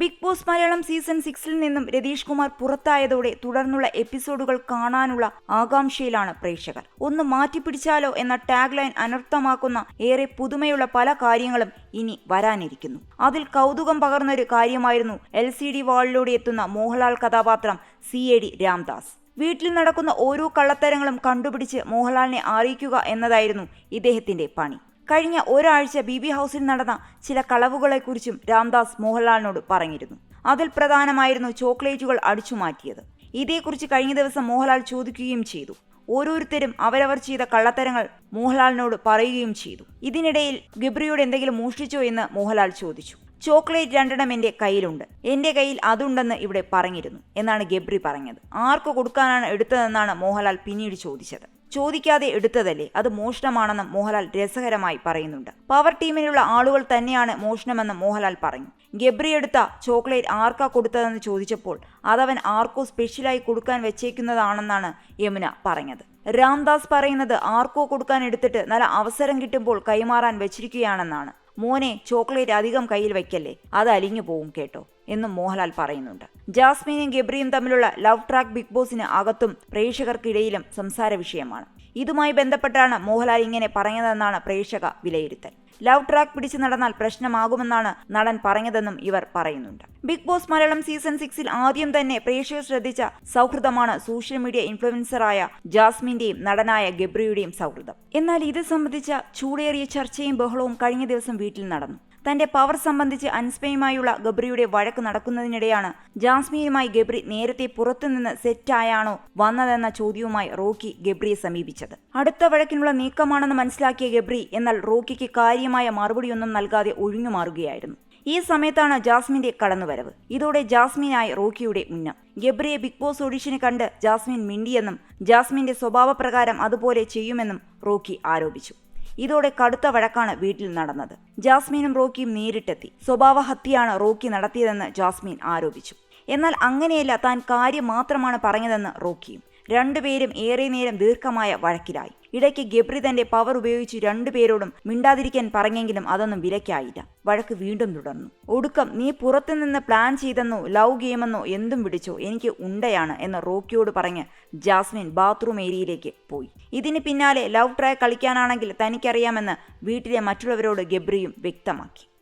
Big boss Malayalam season സിക്സിൽ നിന്നും രതീഷ് കുമാർ പുറത്തായതോടെ തുടർന്നുള്ള എപ്പിസോഡുകൾ കാണാനുള്ള ആകാംക്ഷയിലാണ് പ്രേക്ഷകർ. ഒന്ന് മാറ്റിപ്പിടിച്ചാലോ എന്ന ടാഗ് ലൈൻ അനർത്ഥമാക്കുന്ന ഏറെ പുതുമയുള്ള പല കാര്യങ്ങളും ഇനി വരാനിരിക്കുന്നു. അതിൽ കൗതുകം പകർന്നൊരു കാര്യമായിരുന്നു എൽ സി ഡി വാളിലൂടെ എത്തുന്ന മോഹൻലാൽ കഥാപാത്രം സി എ ഡി രാംദാസ്. വീട്ടിൽ നടക്കുന്ന ഓരോ കള്ളത്തരങ്ങളും കണ്ടുപിടിച്ച് മോഹൻലാലിനെ അറിയിക്കുക എന്നതായിരുന്നു ഇദ്ദേഹത്തിന്റെ പണി. കഴിഞ്ഞ ഒരാഴ്ച ബി ബി ഹൗസിൽ നടന്ന ചില കളവുകളെക്കുറിച്ചും രാംദാസ് മോഹൻലാലിനോട് പറഞ്ഞിരുന്നു. അതിൽ പ്രധാനമായിരുന്നു ചോക്ലേറ്റുകൾ അടിച്ചുമാറ്റിയത്. ഇതേക്കുറിച്ച് കഴിഞ്ഞ ദിവസം മോഹൻലാൽ ചോദിക്കുകയും ചെയ്തു. ഓരോരുത്തരും അവരവർ ചെയ്ത കള്ളത്തരങ്ങൾ മോഹൻലാലിനോട് പറയുകയും ചെയ്തു. ഇതിനിടയിൽ ഗബ്രിയോട് എന്തെങ്കിലും മോഷ്ടിച്ചോ എന്ന് മോഹൻലാൽ ചോദിച്ചു. ചോക്ലേറ്റ് രണ്ടെണ്ണം എന്റെ കയ്യിലുണ്ട്. എന്റെ കയ്യിൽ അതുണ്ടെന്ന് ഇവിടെ പറഞ്ഞിരുന്നു എന്നാണ് ഗബ്രി പറഞ്ഞത്. ആർക്ക് കൊടുക്കാനാണ് എടുത്തതെന്നാണ് മോഹൻലാൽ പിന്നീട് ചോദിച്ചത്. ചോദിക്കാതെ എടുത്തതല്ലേ? അത് മോഷണമാണെന്നും മോഹൻലാൽ രസകരമായി പറയുന്നുണ്ട്. പവർ ടീമിലുള്ള ആളുകൾ തന്നെയാണ് മോഷണമെന്ന് മോഹൻലാൽ പറഞ്ഞു. ഗബ്രി എടുത്ത ചോക്ലേറ്റ് ആർക്കാ കൊടുത്തതെന്ന് ചോദിച്ചപ്പോൾ അതവൻ ആർക്കോ സ്പെഷ്യലായി കൊടുക്കാൻ വെച്ചേക്കുന്നതാണെന്നാണ് യമുന പറഞ്ഞത്. രാംദാസ് പറയുന്നത് ആർക്കോ കൊടുക്കാൻ എടുത്തിട്ട് നല്ല അവസരം കിട്ടുമ്പോൾ കൈമാറാൻ വെച്ചിരിക്കുകയാണെന്നാണ്. മോനെ ചോക്ലേറ്റ് അധികം കയ്യിൽ വയ്ക്കല്ലേ? അത് അലിഞ്ഞു പോവും കേട്ടോ. എന്നും മോഹൻലാൽ പറയുന്നുണ്ട്. ജാസ്മിനും ഗബ്രിയും തമ്മിലുള്ള ലവ് ട്രാക്ക് ബിഗ് ബോസിന് അകത്തും പ്രേക്ഷകർക്കിടയിലും സംസാര വിഷയമാണ്. ഇതുമായി ബന്ധപ്പെട്ടാണ് മോഹൻലാൽ ഇങ്ങനെ പറഞ്ഞതെന്നാണ് പ്രേക്ഷക വിലയിരുത്തൽ. ലവ് ട്രാക്ക് പിടിച്ചു നടന്നാൽ പ്രശ്നമാകുമെന്നാണ് നടൻ പറഞ്ഞതെന്നും ഇവർ പറയുന്നുണ്ട്. ബിഗ് ബോസ് മലയാളം സീസൺ സിക്സിൽ ആദ്യം തന്നെ പ്രേക്ഷകർ ശ്രദ്ധിച്ച സൗഹൃദമാണ് സോഷ്യൽ മീഡിയ ഇൻഫ്ലുവൻസറായ ജാസ്മിന്റെയും നടനായ ഗബ്രിയുടെയും സൗഹൃദം. എന്നാൽ ഇത് സംബന്ധിച്ച ചൂടേറിയ ചർച്ചയും ബഹളവും കഴിഞ്ഞ ദിവസം വീട്ടിൽ നടന്നു. തന്റെ പവർ സംബന്ധിച്ച് അൻസ്മയുമായുള്ള ഗബ്രിയുടെ വഴക്ക് നടക്കുന്നതിനിടെയാണ് ജാസ്മിയുമായി ഗബ്രി നേരത്തെ പുറത്തുനിന്ന് സെറ്റായാണോ വന്നതെന്ന ചോദ്യവുമായി റോക്കി ഗബ്രിയെ സമീപിച്ചത്. അടുത്ത വഴക്കിനുള്ള നീക്കമാണെന്ന് മനസ്സിലാക്കിയ ഗബ്രി എന്നാൽ റോക്കിക്ക് കാര്യമായ മറുപടിയൊന്നും നൽകാതെ ഒഴിഞ്ഞു മാറുകയായിരുന്നു. ഈ സമയത്താണ് ജാസ്മിന്റെ കടന്നുവരവ്. ഇതോടെ ജാസ്മിനായി റോക്കിയുടെ ഉന്നം. ഗബ്രിയെ ബിഗ് ബോസ് ഓഡിഷന് കണ്ട് ജാസ്മിൻ മിണ്ടിയെന്നും ജാസ്മിന്റെ സ്വഭാവപ്രകാരം അതുപോലെ ചെയ്യുമെന്നും റോക്കി ആരോപിച്ചു. ഇതോടെ കടുത്ത വഴക്കാണ് വീട്ടിൽ നടന്നത്. ജാസ്മീനും റോക്കിയും നേരിട്ടെത്തി. സ്വഭാവ ഹത്യയാണ് റോക്കി നടത്തിയതെന്ന് ജാസ്മീൻ ആരോപിച്ചു. എന്നാൽ അങ്ങനെയല്ല താൻ കാര്യം മാത്രമാണ് പറഞ്ഞതെന്ന് റോക്കിയും. രണ്ടുപേരും ഏറെ നേരം ദീർഘമായ വഴക്കിലായി. ഇടയ്ക്ക് ഗബ്രി തന്റെ പവർ ഉപയോഗിച്ച് രണ്ടുപേരോടും മിണ്ടാതിരിക്കാൻ പറഞ്ഞെങ്കിലും അതൊന്നും വിലക്കായില്ല വഴക്ക് വീണ്ടും തുടർന്നു. ഒടുക്കം നീ പുറത്തുനിന്ന് പ്ലാൻ ചെയ്തെന്നോ ലവ് ഗെയിമെന്നോ എന്തും വിളിച്ചോ എനിക്ക് ഉണ്ടയാണ് എന്ന് റോക്കിയോട് പറഞ്ഞ് ജാസ്മിൻ ബാത്റൂം ഏരിയയിലേക്ക് പോയി. ഇതിന് പിന്നാലെ ലവ് ട്രാക്ക് കളിക്കാനാണെങ്കിൽ തനിക്കറിയാമെന്ന് വീട്ടിലെ മറ്റുള്ളവരോട് ഗബ്രിയും വ്യക്തമാക്കി.